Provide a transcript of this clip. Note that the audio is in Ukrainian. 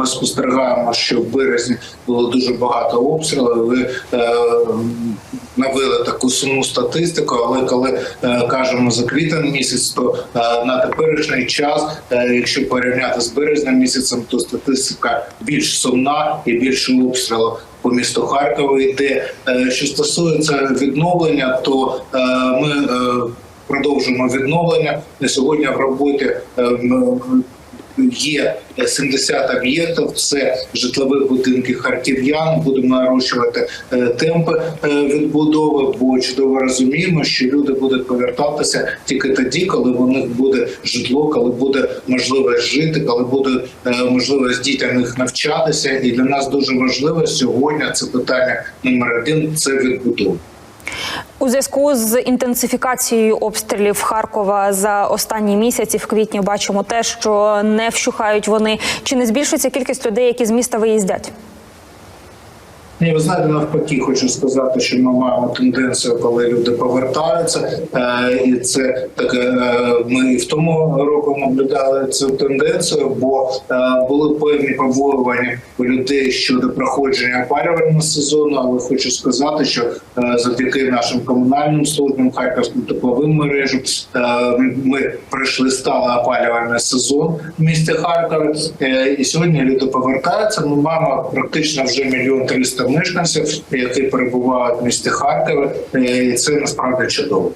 ми спостерігаємо, що в березні було дуже багато обстрілів. Ви е, навели таку сумну статистику, але коли е, кажемо за квітень місяць, то е, на теперішній час, е, якщо порівняти з березнем місяцем, то статистика більш сумна і більше обстрілів по місту Харкова йде. Е, Що стосується відновлення, то е, ми е, продовжуємо відновлення на сьогодні в роботі. Е, Є 70 об'єктів, це житлові будинки харків'ян. Будемо нарощувати е, темпи е, відбудови, бо чудово розуміємо, що люди будуть повертатися тільки тоді, коли у них буде житло, коли буде можливість жити, коли буде е, можливість дітям їх навчатися. І для нас дуже важливо сьогодні це питання номер один це відбудова. У зв'язку з інтенсифікацією обстрілів Харкова за останні місяці в квітні бачимо те, що не вщухають вони. Чи не збільшується кількість людей, які з міста виїздять? Ні, ви знаєте, навпаки, хочу сказати, що ми маємо тенденцію, коли люди повертаються, е, і це таке. е, Ми в тому року наблюдали цю тенденцію, бо е, були певні побоювання у людей щодо проходження опалювального сезону. Але хочу сказати, що завдяки нашим комунальним службам, харківським тепловим мережам, ми пройшли сталий опалювальний сезон в місті Харкові. І сьогодні люди повертаються. Ми маємо практично вже мільйон триста мешканців, які перебувають в місті Харкові, Е, і це насправді чудово.